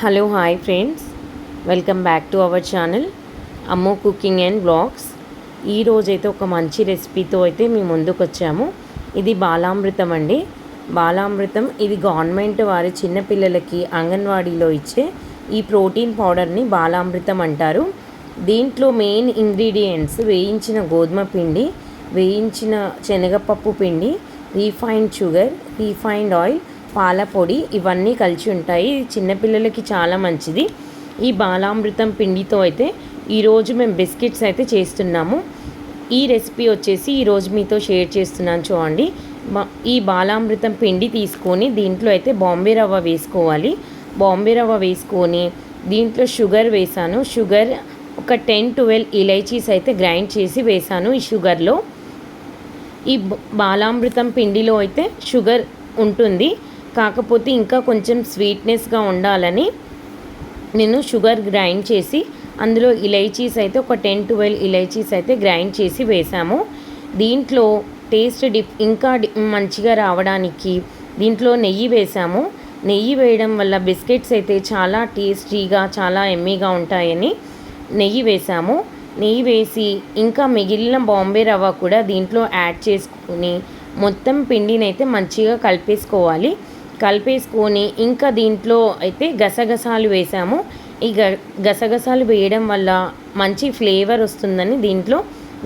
Hello hi friends welcome back to our channel అమ్మో cooking and blogs ఈరోజైతే ఒక మంచి రెసిపీతో అయితే మేము ముందుకు వచ్చాము. ఇది బాలామృతం అండి. బాలామృతం ఇది గవర్నమెంట్ వారి చిన్నపిల్లలకి అంగన్వాడీలో ఇచ్చే ఈ ప్రోటీన్ పౌడర్ని బాలామృతం అంటారు. దీంట్లో మెయిన్ ఇంగ్రీడియంట్స్ వేయించిన గోధుమ పిండి వేయించిన శనగపప్పు పిండి రీఫైన్డ్ షుగర్ రీఫైన్డ్ ఆయిల్ పాల పొడి ఇవన్నీ కలిసి ఉంటాయి. చిన్నపిల్లలకి చాలా మంచిది. ఈ బాలామృతం పిండితో అయితే ఈరోజు మేము బిస్కెట్స్ అయితే చేస్తున్నాము. ఈ రెసిపీ వచ్చేసి ఈరోజు మీతో షేర్ చేస్తున్నాను చూడండి. ఈ బాలామృతం పిండి తీసుకొని దీంట్లో అయితే బాంబే రవ్వ వేసుకోవాలి. బాంబే రవ్వ వేసుకొని దీంట్లో షుగర్ వేసాను. షుగర్ ఒక టెన్ ట్వెల్వ్ ఇలైచీస్ అయితే గ్రైండ్ చేసి వేసాను ఈ షుగర్లో. ఈ బాలామృతం పిండిలో అయితే షుగర్ ఉంటుంది. కాకపోతే ఇంకా కొంచెం స్వీట్నెస్గా ఉండాలని నేను షుగర్ గ్రైండ్ చేసి అందులో ఇలైచీస్ అయితే ఒక టెన్ ట్వెల్వ్ ఇలైచీస్ అయితే గ్రైండ్ చేసి వేసాము. దీంట్లో టేస్ట్ డిఫ్ ఇంకా మంచిగా రావడానికి దీంట్లో నెయ్యి వేసాము. నెయ్యి వేయడం వల్ల బిస్కెట్స్ అయితే చాలా టేస్టీగా చాలా ఎమ్మీగా ఉంటాయని నెయ్యి వేసాము. నెయ్యి వేసి ఇంకా మిగిలిన బాంబే రవ్వ కూడా దీంట్లో యాడ్ చేసుకుని మొత్తం పిండినైతే మంచిగా కలిపేసుకోవాలి. కలిపేసుకొని ఇంకా దీంట్లో అయితే గసగసాలు వేసాము. ఈ గ గసగసాలు వేయడం వల్ల మంచి ఫ్లేవర్ వస్తుందని దీంట్లో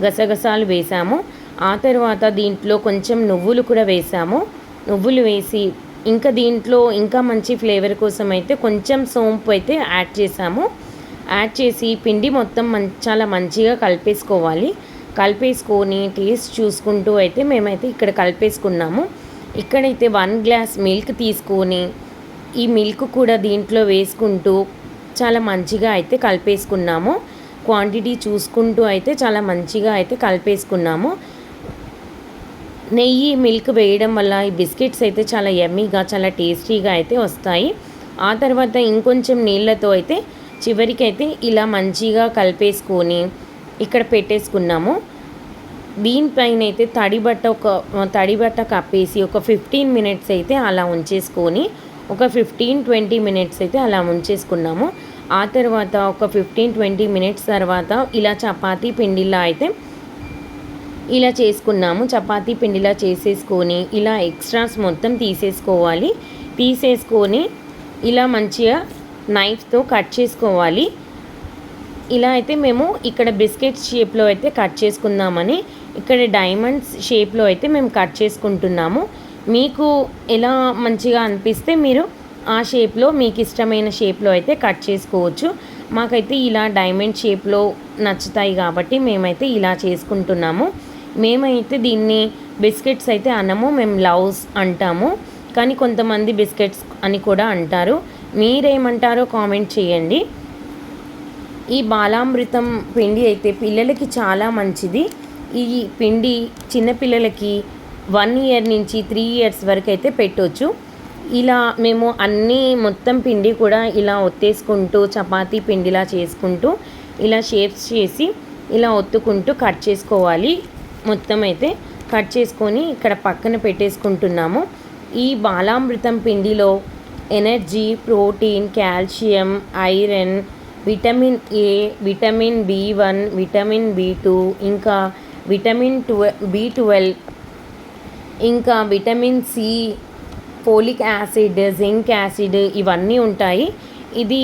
గసగసాలు వేసాము. ఆ తర్వాత దీంట్లో కొంచెం నువ్వులు కూడా వేసాము. నువ్వులు వేసి ఇంకా దీంట్లో ఇంకా మంచి ఫ్లేవర్ కోసం అయితే కొంచెం సోంపు అయితే యాడ్ చేసాము. యాడ్ చేసి పిండి మొత్తం మం చాలా మంచిగా కలిపేసుకోవాలి. కలిపేసుకొని టేస్ట్ చూసుకుంటూ అయితే మేమైతే ఇక్కడ కలిపేసుకున్నాము. ఇక్కడైతే వన్ గ్లాస్ మిల్క్ తీసుకొని ఈ మిల్క్ కూడా దీంట్లో వేసుకుంటూ చాలా మంచిగా అయితే కలిపేసుకున్నాము. క్వాంటిటీ చూసుకుంటూ అయితే చాలా మంచిగా అయితే కలిపేసుకున్నాము. నెయ్యి మిల్క్ వేయడం వల్ల ఈ బిస్కెట్స్ అయితే చాలా ఎమ్మీగా చాలా టేస్టీగా అయితే వస్తాయి. ఆ తర్వాత ఇంకొంచెం నీళ్ళతో అయితే చివరికి అయితే ఇలా మంచిగా కలిపేసుకొని ఇక్కడ పెట్టేసుకున్నాము. దీనిపైన అయితే తడి బట్ట ఒక తడి బట్ట కప్పేసి ఒక ఫిఫ్టీన్ మినిట్స్ అయితే అలా ఉంచేసుకొని ఒక ఫిఫ్టీన్ ట్వంటీ మినిట్స్ అయితే అలా ఉంచేసుకున్నాము. ఆ తర్వాత ఒక ఫిఫ్టీన్ ట్వంటీ మినిట్స్ తర్వాత ఇలా చపాతీ పిండిలా అయితే ఇలా చేసుకున్నాము. చపాతీ పిండిలా చేసేసుకొని ఇలా ఎక్స్ట్రాస్ మొత్తం తీసేసుకోవాలి. తీసేసుకొని ఇలా మంచిగా నైఫ్తో కట్ చేసుకోవాలి. ఇలా అయితే మేము ఇక్కడ బిస్కెట్ షేప్లో అయితే కట్ చేసుకుందామని ఇక్కడ డైమండ్స్ షేప్లో అయితే మేము కట్ చేసుకుంటున్నాము. మీకు ఎలా మంచిగా అనిపిస్తే మీరు ఆ షేప్లో మీకు ఇష్టమైన షేప్లో అయితే కట్ చేసుకోవచ్చు. మాకైతే ఇలా డైమండ్ షేప్లో నచ్చుతాయి కాబట్టి మేమైతే ఇలా చేసుకుంటున్నాము. మేమైతే దీన్ని బిస్కెట్స్ అయితే అనము మేము లవ్స్ అంటాము. కానీ కొంతమంది బిస్కెట్స్ అని కూడా అంటారు. మీరేమంటారో కామెంట్ చేయండి. ఈ బాలామృతం పిండి అయితే పిల్లలకి చాలా మంచిది. ఈ పిండి చిన్నపిల్లలకి వన్ ఇయర్ నుంచి త్రీ ఇయర్స్ వరకు అయితే పెట్టవచ్చు ఇలా మేము అన్నీ మొత్తం పిండి కూడా ఇలా ఒత్తేసుకుంటూ చపాతీ పిండిలా చేసుకుంటూ ఇలా షేప్స్ చేసి ఇలా ఒత్తుకుంటూ కట్ చేసుకోవాలి. మొత్తం అయితే కట్ చేసుకొని ఇక్కడ పక్కన పెట్టేసుకుంటున్నాము. ఈ బాలామృతం పిండిలో energy protein calcium iron vitamin A vitamin B one vitamin B two ఇంకా విటమిన్ ట్వె బి ట్వెల్వ్ ఇంకా vitamin C folic acid zinc acid ఇవన్నీ ఉంటాయి. ఇది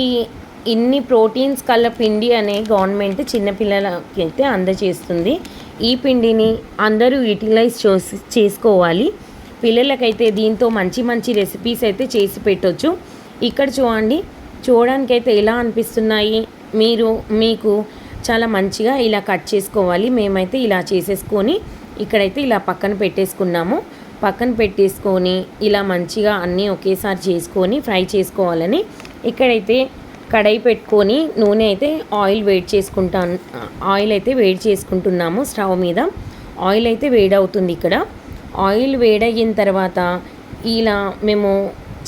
ఇన్ని ప్రోటీన్స్ కల పిండి అనే గవర్నమెంట్ చిన్నపిల్లలకి అయితే అందజేస్తుంది. ఈ పిండిని అందరూ యూటిలైజ్ చేసి చేసుకోవాలి. పిల్లలకైతే దీంతో మంచి మంచి రెసిపీస్ అయితే చేసి పెట్టొచ్చు. ఇక్కడ చూడండి చూడడానికైతే ఎలా అనిపిస్తున్నాయి? మీరు మీకు చాలా మంచిగా ఇలా కట్ చేసుకోవాలి. మేమైతే ఇలా చేసేసుకొని ఇక్కడైతే ఇలా పక్కన పెట్టేసుకున్నాము. పక్కన పెట్టేసుకొని ఇలా మంచిగా అన్నీ ఒకేసారి చేసుకొని ఫ్రై చేసుకోవాలని ఇక్కడైతే కడాయి పెట్టుకొని నూనె అయితే ఆయిల్ వేడి చేసుకుంటాను. ఆయిల్ అయితే వేడి చేసుకుంటున్నాము స్టవ్ మీద. ఆయిల్ అయితే వేడవుతుంది ఇక్కడ. ఆయిల్ వేడయిన తర్వాత ఇలా మేము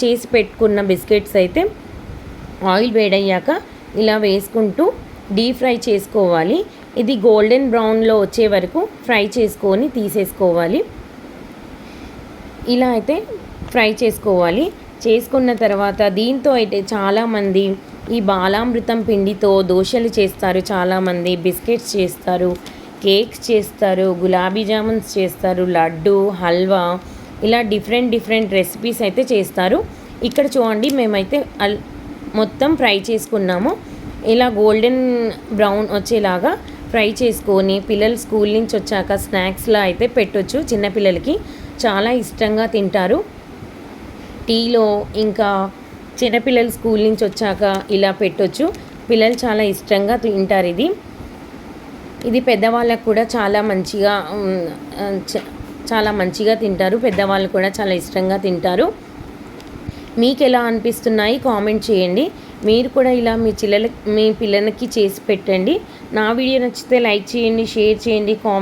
చేసి పెట్టుకున్న బిస్కెట్స్ అయితే ఆయిల్ వేడయ్యాక ఇలా వేసుకుంటూ డీప్ ఫ్రై చేసుకోవాలి. ఇది గోల్డెన్ బ్రౌన్లో వచ్చే వరకు ఫ్రై చేసుకొని తీసేసుకోవాలి. ఇలా అయితే ఫ్రై చేసుకోవాలి. చేసుకున్న తర్వాత దీంతో అయితే చాలామంది ఈ బాలామృతం పిండితో దోశలు చేస్తారు. చాలామంది బిస్కెట్స్ చేస్తారు కేక్స్ చేస్తారు గులాబీ జామున్స్ చేస్తారు లడ్డు హల్వా ఇలా డిఫరెంట్ డిఫరెంట్ రెసిపీస్ అయితే చేస్తారు. ఇక్కడ చూడండి మేమైతే అల్ మొత్తం ఫ్రై చేసుకున్నాము. ఇలా గోల్డెన్ బ్రౌన్ వచ్చేలాగా ఫ్రై చేసుకొని పిల్లలు స్కూల్ నుంచి వచ్చాక స్నాక్స్లా అయితే పెట్టొచ్చు చిన్నపిల్లలకి చాలా ఇష్టంగా తింటారు. టీలో ఇంకా చిన్నపిల్లలు స్కూల్ నుంచి వచ్చాక ఇలా పెట్టొచ్చు. పిల్లలు చాలా ఇష్టంగా తింటారు ఇది. ఇది పెద్దవాళ్ళకు కూడా చాలా మంచిగా చ- చాలా మంచిగా తింటారు. పెద్దవాళ్ళు కూడా చాలా ఇష్టంగా తింటారు. మీకు ఎలా అనిపిస్తున్నాయి? కామెంట్ చేయండి. మీరు కూడా ఇలా మీ చిల్లల మీ పిల్లలకి చేసి పెట్టండి. నా వీడియో నచ్చితే లైక్ చేయండి షేర్ చేయండి కామెంట్